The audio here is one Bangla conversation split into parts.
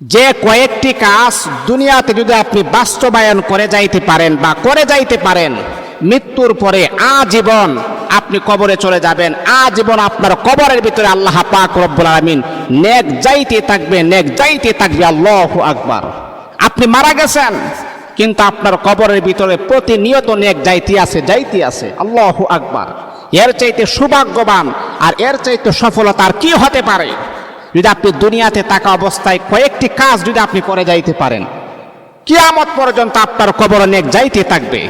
যে কয়েকটি কাজ দুনিয়াতে যদি আপনি বাস্তবায়ন করে যাইতে পারেন বা করে যাইতে পারেন, মৃত্যুর পরে আজীবন আপনি কবরে চলে যাবেন। আজীবন আপনার কবরের ভিতরে আল্লাহ পাক রব্বুল আলামিন নেক যাইতে থাকবে, নেক যাইতে থাকবে, আল্লাহু আকবার। আপনি মারা গেছেন, কিন্তু আপনার কবরের ভিতরে প্রতিনিয়ত নেক যাইতে আছে যাইতে আছে, আল্লাহু আকবার। এর চাইতে সৌভাগ্যবান আর এর চাইতে সফলতা আর কি হতে পারে? যদি আপনি দুনিয়াতে থাকা অবস্থায় কয়েকটি কাজ যদি আপনি করে যাইতে পারেন, কিয়ামত পর্যন্ত আপনার কবর নেক যাইতে থাকবে।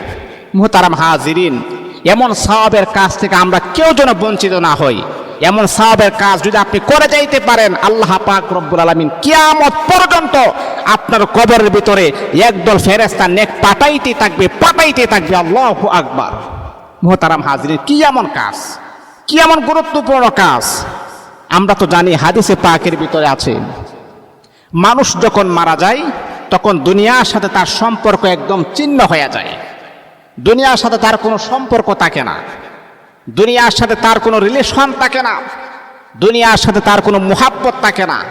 মুহতারাম হাজিরিন, এমন সাহাবের কাজ থেকে আমরা কেউ যেন বঞ্চিত না হই। এমন সাহাবের কাজ যদি আপনি করে যাইতে পারেন, আল্লাহ পাক রব্বুল আলামিন কিয়ামত পর্যন্ত আপনার কবরের ভিতরে একদল ফেরেস্তা নেক পাঠাইতে থাকবে পাঠাইতে থাকবে। আল্লাহু আকবার। মুহতারাম হাজিরিন, কি এমন কাজ? কি এমন গুরুত্বপূর্ণ কাজ? আমরা তো জানি হাদিসে পাকের ভিতরে আছে। মানুষ যখন মারা যায়, তখন দুনিয়ার সাথে তার সম্পর্ক একদম চিহ্ন হয়ে যায়। দুনিয়ার সাথে তার কোনো সম্পর্ক থাকে না। দুনিয়ার সাথে তার কোনো রিলেশন থাকে না। দুনিয়ার সাথে তার কোনো মুহাব্বত থাকে না।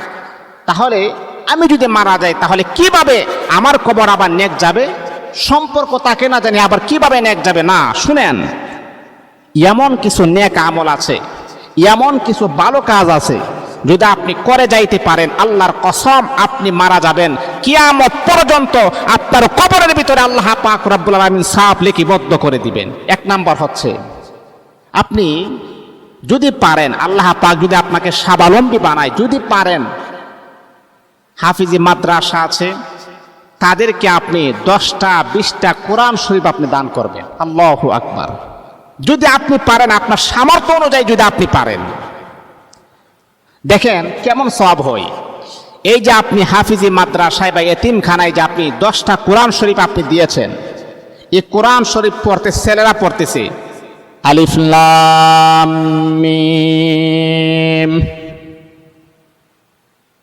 তাহলে আমি যদি মারা যাই, তাহলে কীভাবে আমার কবর আবার নেক যাবে? সম্পর্ক থাকে না জানি, আবার কীভাবে নেক যাবে? না, শুনেন, এমন কিছু নেক আমল আছে। এমন কিছু ভালো কাজ আছে, যদি আপনি করে যাইতে পারেন, আল্লাহর কসম আপনি মারা যাবেন। কিয়ামত পর্যন্ত আপনার কবরের ভিতরে আল্লাহ পাক রব্বুল আলামিন সাফ লিখিবদ্ধ করে দিবেন। এক নাম্বার হচ্ছে, আপনি যদি পারেন, আল্লাহ পাক যদি আপনাকে স্বাবলম্বী বানায়, যদি পারেন, হাফিজি মাদ্রাসা আছে, তাদেরকে আপনি দশটা, বিশটা কোরআন শরীফ আপনি দান করবেন। আল্লাহ আকবার। যদি আপনি পারেন আপনার সামর্থ্য অনুযায়ী যদি আপনি পারেন। দেখেন কেমন সব হয়। এই যে আপনি হাফিজি মাদ্রাসায় বা এতিমখানায় যে আপনি দশটা কোরআন শরীফ আপনি দিয়েছেন, এই কোরআন শরীফ পড়তে, ছেলেরা পড়তেছে। আলিফ, লাম, মিম।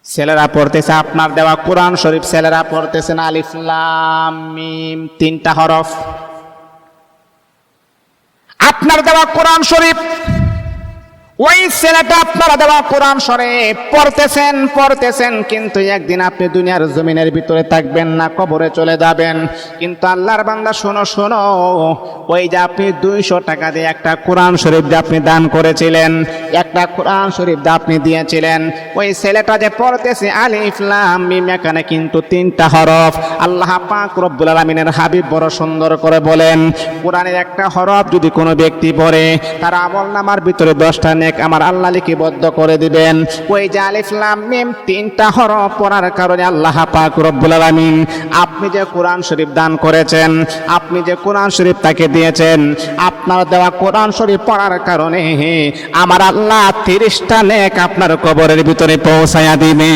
ছেলেরা পড়তেছে আপনার দেওয়া কোরআন শরীফ, ছেলেরা পড়তেছেন আলিফ মিম, তিনটা হরফ। আপনার দেওয়া কোরআন শরীফ ওই ছেলেটা আপনারা দেওয়া কোরআন শরীফ পড়তেছেন পড়তেছেন, কিন্তু একদিন আপনি দুনিয়ার জমিনের ভিতরে থাকবেন না, কবরে চলে যাবেন। কিন্তু আল্লাহর বান্দা, শোনো শোনো, ওই যে আপনি দুইশো টাকা দিয়ে একটা কোরআন শরীফ দিয়ে আপনি দান করেছিলেন, একটা কোরআন শরীফ দিয়ে আপনি দিয়েছিলেন, ওই ছেলেটা যে পড়তেছে আলিফ লাম মিম, এখানে কিন্তু তিনটা হরফ। আল্লাহ পাক রব্বুল আলামিনের হাবিব বড় সুন্দর করে বলেন, কোরআনের একটা হরফ যদি কোনো ব্যক্তি পড়ে, তার আমল নামার ভিতরে দশটা নেক আমার আল্লাহ লিখিবদ্ধ করে দিবেন। ওই যে আলিফলাম মিম তিনটা হর পড়ার কারণে আল্লাহ পাক রব্বুল আলামিন আপনি যে কোরআন শরীফ দান করেছেন, আপনি যে কোরআন শরীফ তাকে দিয়েছেন, আপনার দেওয়া কোরআন শরীফ পড়ার কারণে আমার আল্লাহ তিরিশটা নেক আপনার কবরের ভিতরে পৌঁছায়া দিবে।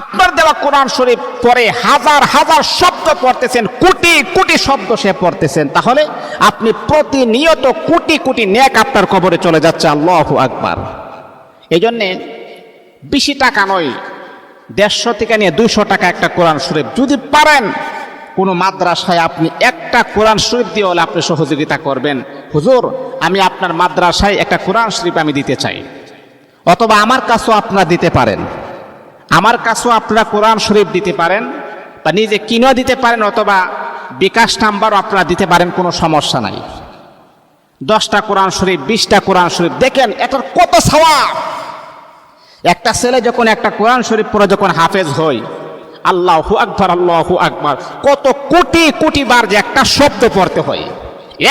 আপনার দেওয়া কোরআন শরীফ পরে হাজার হাজার শব্দ পড়তেছেন, কোটি কোটি শব্দ সে পড়তেছেন। তাহলে আপনি প্রতিনিয়ত কোটি কোটি নেক আপনার কবরে চলে যাচ্ছে, আল্লাহ আকবার। এই জন্যে বেশি টাকা নয়, দেড়শো থেকে নিয়ে দুশো টাকা একটা কোরআন শরীফ। যদি পারেন, কোনো মাদ্রাসায় আপনি একটা কোরআন শরীফ দিয়ে হলে আপনি সহযোগিতা করবেন। হুজুর, আমি আপনার মাদ্রাসায় একটা কোরআন শরীফ আমি দিতে চাই, অথবা আমার কাছেও আপনারা দিতে পারেন। আমার কাছেও আপনারা কোরআন শরীফ দিতে পারেন, বা নিজে কিনেও দিতে পারেন, অথবা বিকাশ নাম্বারও আপনারা দিতে পারেন, কোনো সমস্যা নাই। দশটা কোরআন শরীফ, বিশটা কোরআন শরীফ, দেখেন এটার কত সওয়াব। একটা ছেলে যখন একটা কোরআন শরীফ পড়ে, যখন হাফেজ হয় আল্লাহু আকবার আল্লাহু আকবার, কত কোটি কোটি বার যে একটা শব্দ পড়তে হয়।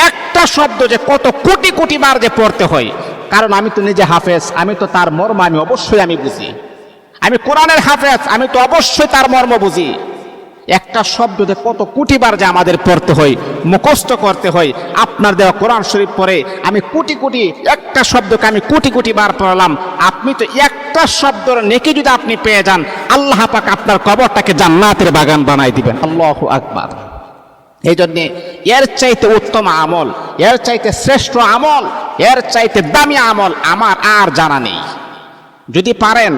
একটা শব্দ যে কত কোটি কোটি বার যে পড়তে হয়। কারণ আমি তো নিজে হাফেজ, আমি তো তার মর্ম, আমি অবশ্যই আমি বুঝি। আমি কোরআনের হাফেজ, আমি তো অবশ্যই তার মর্ম বুঝি। একটা শব্দতে কত কোটিবার যে আমাদের পড়তে হয়, মুখস্থ করতে হয়, আপনার দেওয়া কোরআন শরীফ পড়ে, আমি কোটি কোটি, একটা শব্দকে আমি কোটি কোটি বার পড়লাম। আপনি তো একটা শব্দর নেকি যদি আপনি পেয়ে যান, আল্লাহ পাক আপনার কবরটাকে জান্নাতের বাগান বানাই দিবেন। আল্লাহ আকবার। এই জন্যে এর চাইতে উত্তম আমল, এর চাইতে শ্রেষ্ঠ আমল, এর চাইতে দামি আমল আমার আর জানা নেই। যদি পারেন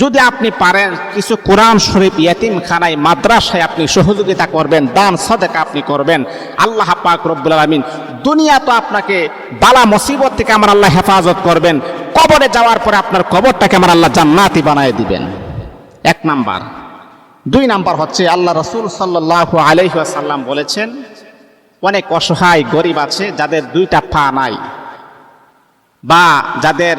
যদি আপনি পারেন, কিছু কোরআন শরীফ ইয়াতিম খানায় মাদ্রাসায় আপনি সহযোগিতা করবেন, দান, সদেকা আপনি করবেন। আল্লাহ পাক রব্বুল আলমিন দুনিয়া তো আপনাকে বালা মুসিবত থেকে আমার আল্লাহ হেফাজত করবেন। কবরে যাওয়ার পরে আপনার কবরটাকে আমার আল্লাহ জান্নাতি বানায় দিবেন। এক নাম্বার। দুই নাম্বার হচ্ছে, আল্লাহ রসুল সাল্লাহ আলহাসাল্লাম বলেছেন, অনেক অসহায় গরিব আছে যাদের দুইটা পা নাই বা যাদের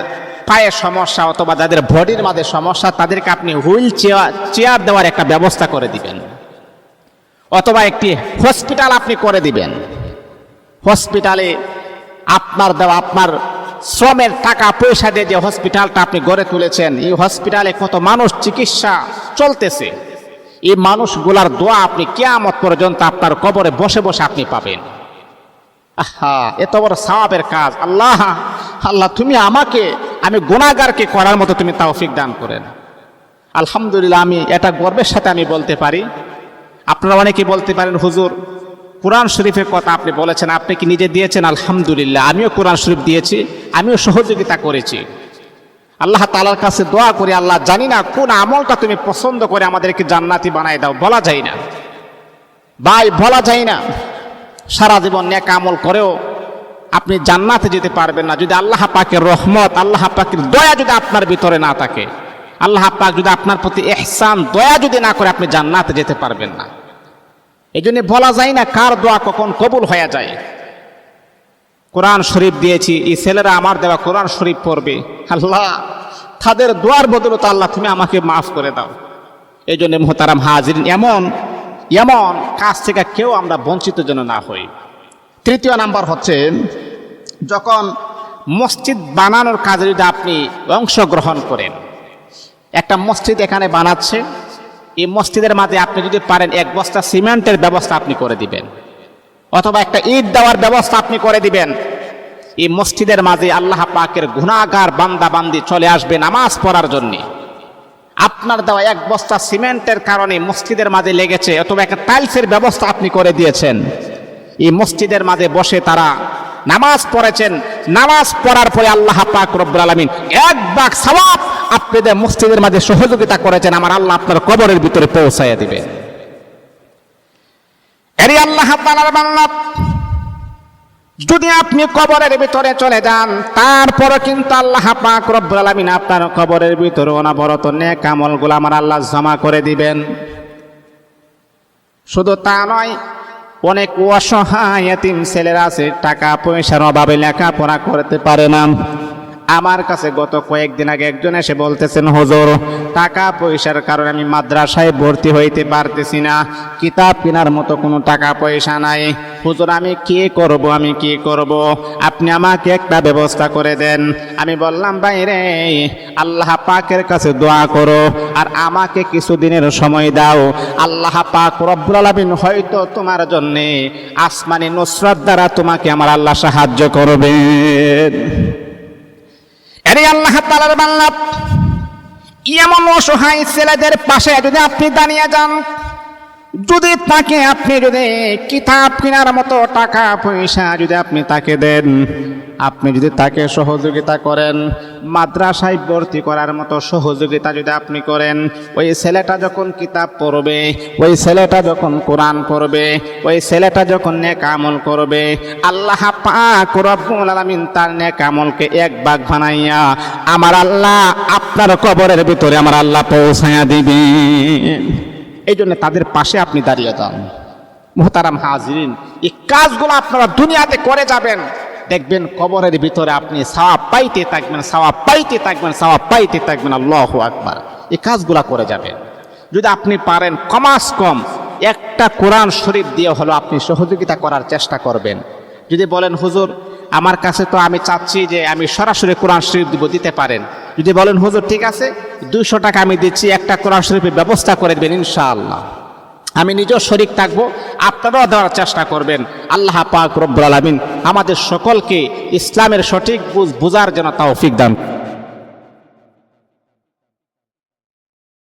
পায়ে সমস্যা অথবা যাদের বডির মাঝে সমস্যা, তাদেরকে আপনি হুইল চেয়ার চেয়ার দেওয়ার একটা ব্যবস্থা করে দিবেন। অথবা একটি হসপিটাল আপনি করে দিবেন। হসপিটালে আপনার দেওয়া, আপনার শ্রমের টাকা, পয়সা দিয়ে যে হসপিটালটা আপনি গড়ে তুলেছেন, এই হসপিটালে কত মানুষ চিকিৎসা চলতেছে, এই মানুষগুলার দোয়া আপনি কেয়ামত পর্যন্ত আপনার কবরে বসে বসে আপনি পাবেন। আহা, এত বড় সাওয়াবের কাজ। আল্লাহ আল্লাহ, তুমি আমাকে আমি গুণাগারকে করার মতো তুমি তৌফিক দান করেন আলহামদুলিল্লাহ, আমি এটা গর্বের সাথে আমি বলতে পারি। আপনারা অনেকে বলতে পারেন, হুজুর, কোরআন শরীফের কথা আপনি বলেছেন, আপনি কি নিজে দিয়েছেন? আলহামদুলিল্লাহ, আমিও কোরআন শরীফ দিয়েছি, আমিও সহযোগিতা করেছি। আল্লাহ তালার কাছে দোয়া করি, আল্লাহ জানি না কোন আমলটা তুমি পছন্দ করে আমাদেরকে জান্নাতি বানাই দাও, বলা যায় না। ভাই, বলা যায় না। সারা জীবন নেক আমল করেও আপনি জান্নাতে যেতে পারবেন না। যদি আল্লাহ পাকের রহমত, আল্লাহ পাকের দয়া যদি আপনার ভিতরে না থাকে, আল্লাহ পাক যদি আপনার প্রতি এহসান দয়া যদি না করে আপনি জান্নাতে যেতে পারবেন না। এই জন্য বলা যায় না কার দোয়া কখন কবুল হয়ে যায়। কোরআন শরীফ দিয়েছি, এই ছেলেরা আমার দেওয়া কোরআন শরীফ পড়বে। আল্লাহ, তাদের দোয়ার বদলতে আল্লাহ তুমি আমাকে মাফ করে দাও। এই জন্য মোহতারাম হাজির এমন এমন কাজ থেকে কেউ আমরা বঞ্চিত যেন না হই। তৃতীয় নাম্বার হচ্ছে যখন মসজিদ বানানোর কাজে যদি আপনি অংশগ্রহণ করেন, একটা মসজিদ এখানে বানাচ্ছে এই মসজিদের মাঝে আপনি যদি পারেন এক বস্তা সিমেন্টের ব্যবস্থা আপনি করে দিবেন, অথবা একটা ঈদ দেওয়ার ব্যবস্থা আপনি করে দিবেন, এই মসজিদের মাঝে আল্লাহ পাকের গুণাগার বান্দা বান্দি চলে আসবে নামাজ পড়ার জন্যে। আপনার দেওয়া এক বস্তা সিমেন্টের কারণে মসজিদের মাঝে লেগেছে অথবা একটা টাইলসের ব্যবস্থা আপনি করে দিয়েছেন, এই মসজিদের মাঝে বসে তারা নামাজ পড়েছেন। নামাজ পড়ার পরে আল্লাহ পাক রব্বুল আলমিন এক বাক সওয়াব আপনাদের মসজিদের মাঝে সহযোগিতা করেছেন। আমার আল্লাহ আপনার কবরের ভিতরে পৌঁছাইয়া দিবে। এরি আল্লাহ বাংলা যদি আপনি কবরের ভিতরে চলে যান তারপরে কিন্তু আল্লাহ পাক রব্বুল আলামিন আপনার কবরের ভিতরে অনবরত নেক আমলগুলো আমার আল্লাহ জমা করে দিবেন। শুধু তা নয় অনেক অসহায় এতিম ছেলেরা আছে টাকা পয়সার অভাবে লেখাপড়া করতে পারে না। আমার কাছে গত কয়েকদিন আগে একজন এসে বলতেছেন, হুজুর, টাকা পয়সার কারণে আমি মাদ্রাসায় ভর্তি হইতে পারতেছি না। কিতাব কেনার মতো কোনো টাকা পয়সা নাই। হুজুর, আমি কি করব, আমি কি করব? আপনি আমাকে একটা ব্যবস্থা করে দেন। আমি বললাম বাইরে আল্লাহ পাকের কাছে দোয়া করো আর আমাকে কিছুদিনের সময় দাও। আল্লাহ পাক রব্বুল আলামিন হয়তো তোমার জন্যে আসমানি নুসরাত দ্বারা তোমাকে আমার আল্লাহ সাহায্য করবেন। আরে আল্লাহ তালার বাংলা এমন অসহায় ছেলেদের পাশে যদি আপনি দাঁড়িয়ে যান, যদি তাকে আপনি যদি কিতাব কেনার মতো টাকা পয়সা যদি আপনি তাকে দেন আপনি যদি তাকে সহযোগিতা করেন, মাদ্রাসায় ভর্তি করার মতো সহযোগিতা যদি আপনি করেন, ওই ছেলেটা যখন কিতাব পড়বে, ওই ছেলেটা যখন কোরআন পড়বে, ওই ছেলেটা যখন নেক আমল করবে, আল্লাহ পাক রব্বুল আলামিন তার নেক আমলকে এক ভাগ বানাইয়া আমার আল্লাহ আপনার কবরের ভিতরে আমার আল্লাহ পৌঁছায়া দিবেন। এই জন্য তাদের পাশে আপনি দাঁড়িয়ে যান। মোহতারাম হাজিরিন, এই কাজগুলো আপনারা দুনিয়াতে করে যাবেন। দেখবেন কবরের ভিতরে আপনি সাওয়াব পাইতে থাকবেন, সাওয়াব পাইতে থাকবেন, সাওয়াব পাইতে থাকবেন। আল্লাহ আকবার। এই কাজগুলা করে যাবেন। যদি আপনি পারেন কমাস কম, একটা কোরআন শরীফ দিয়ে হলো আপনি সহযোগিতা করার চেষ্টা করবেন। যদি বলেন, হুজুর, আমার কাছে তো আমি চাচ্ছি যে আমি সরাসরি কোরআন শরীফ দিব, দিতে পারেন। যদি বলেন, হুজুর, ঠিক আছে দুশো টাকা আমি দিচ্ছি, একটা কোরআন শরীফের ব্যবস্থা করে দেবেন, ইনশাআল্লাহ। আমি নিজেও শরিক থাকব, আপনারাও দেওয়ার চেষ্টা করবেন। আল্লাহ পাক রব্বুল আলামিন আমাদের সকলকে ইসলামের সঠিক বুঝ বোঝার জন্য তৌফিক দান।